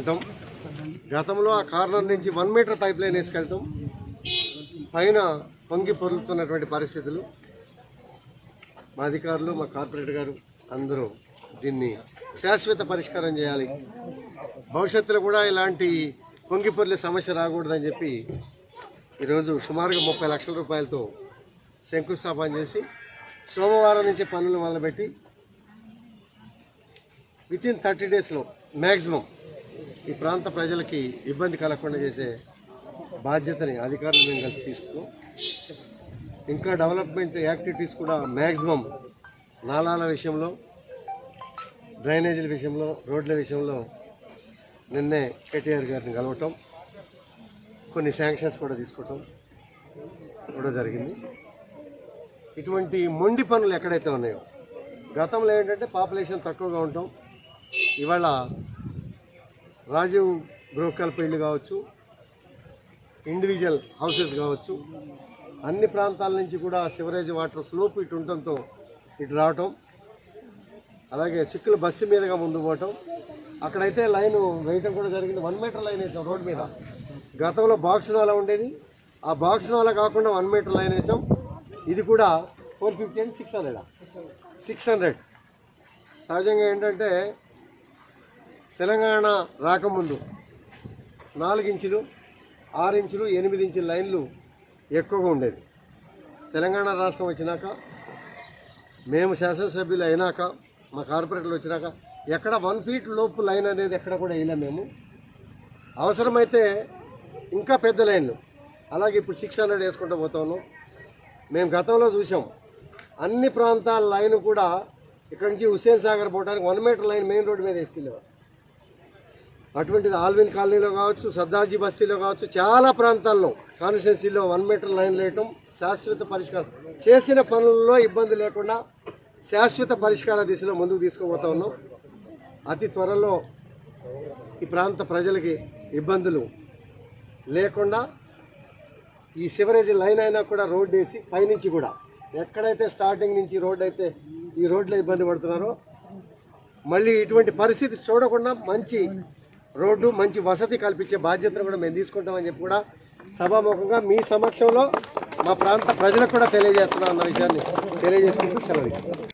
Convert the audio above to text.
ఉంటాం గతంలో ఆ కార్నర్ నుంచి వన్ మీటర్ పైప్ లైన్ వేసుకెళ్తాం. పైన పొంగి పొరులుతున్నటువంటి పరిస్థితులు. మా అధికారులు మా కార్పొరేటర్ గారు అందరూ దీన్ని శాశ్వత పరిష్కారం చేయాలి. భవిష్యత్తులో కూడా ఇలాంటి పొంగి పొరిలే సమస్య రాకూడదని చెప్పి ఈరోజు సుమారుగా ముప్పై లక్షల రూపాయలతో శంకుస్థాపన చేసి సోమవారం నుంచి పనులు మొదలుపెట్టి వితిన్ థర్టీ డేస్లో మ్యాక్సిమం ఈ ప్రాంత ప్రజలకి ఇబ్బంది కలగకుండా చేసే బాధ్యతని అధికారులు మేము కలిసి తీసుకున్నాం. ఇంకా డెవలప్మెంట్ యాక్టివిటీస్ కూడా మ్యాక్సిమం నాలాల విషయంలో డ్రైనేజీల విషయంలో రోడ్ల విషయంలో నిన్నే కేటీఆర్ గారిని కలవటం కొన్ని శాంక్షన్స్ కూడా తీసుకోవటం కూడా జరిగింది. ఇటువంటి మొండి పనులు ఎక్కడైతే ఉన్నాయో గతంలో ఏంటంటే పాపులేషన్ తక్కువగా ఉంటాం ఇవాళ రాజీవ్ బ్రోకర్ పెళ్ళి కావచ్చు ఇండివిజువల్ హౌసెస్ కావచ్చు అన్ని ప్రాంతాల నుంచి కూడా సివరేజ్ వాటర్ స్లోప్ ఇటు ఉండటంతో ఇటు రావటం అలాగే సిక్కులు బస్సు మీదుగా ముందు పోవటం. అక్కడైతే లైన్ వేయటం కూడా జరిగింది. వన్ మీటర్ లైన్ వేసాం రోడ్ మీద. గతంలో బాక్స్ నాలా ఉండేది. ఆ బాక్స్ నాలా కాకుండా వన్ మీటర్ లైన్ వేసాం. ఇది కూడా four fifty and six hundred six hundred సహజంగా ఏంటంటే తెలంగాణ రాకముందు నాలుగించులు ఆరించులు ఆరు ఇంచులు ఎనిమిది ఇంచుల లైన్లు ఎక్కువగా ఉండేది తెలంగాణ రాష్ట్రం వచ్చినాక మేము శాసనసభ్యులు అయినాక మా కార్పొరేటర్లు వచ్చినాక ఎక్కడ వన్ ఫీట్ లోపు లైన్ అనేది ఎక్కడ కూడా వేయలే మేము. అవసరమైతే ఇంకా పెద్ద లైన్లు. అలాగే ఇప్పుడు సిక్స్ హండ్రెడ్ వేసుకుంటూ పోతాను. మేము గతంలో చూసాం. అన్ని ప్రాంతాల లైన్ కూడా ఇక్కడి నుంచి హుస్సేన్ సాగర్ పోవడానికి one metre line main road మీద వేసుకెళ్ళేవారు. అటువంటిది ఆల్విన్ కాలనీలో కావచ్చు సర్దార్జీ బస్తీలో కావచ్చు చాలా ప్రాంతాల్లో కాన్స్టిట్యున్సీలో వన్ మీటర్ లైన్ వేయటం శాశ్వత పరిష్కారం. చేసిన పనుల్లో ఇబ్బంది లేకుండా శాశ్వత పరిష్కార దిశలో ముందుకు తీసుకుపోతా ఉన్నాం. అతి త్వరలో ఈ ప్రాంత ప్రజలకి ఇబ్బందులు లేకుండా ఈ సివరేజ్ లైన్ అయినా కూడా రోడ్ వేసి పైనుంచి కూడా ఎక్కడైతే స్టార్టింగ్ నుంచి రోడ్ అయితే ఈ రోడ్లో ఇబ్బంది పడుతున్నారో మళ్ళీ ఇటువంటి పరిస్థితి చూడకుండా మంచి రోడ్డు మంచి వసతి కల్పించే బాధ్యతను కూడా మేము తీసుకుంటామని చెప్పి కూడా సభాముఖంగా మీ సమక్షంలో మా ప్రాంత ప్రజలకు కూడా తెలియజేస్తున్నాం అన్న విషయాన్ని తెలియజేసుకుంటూ సెలవు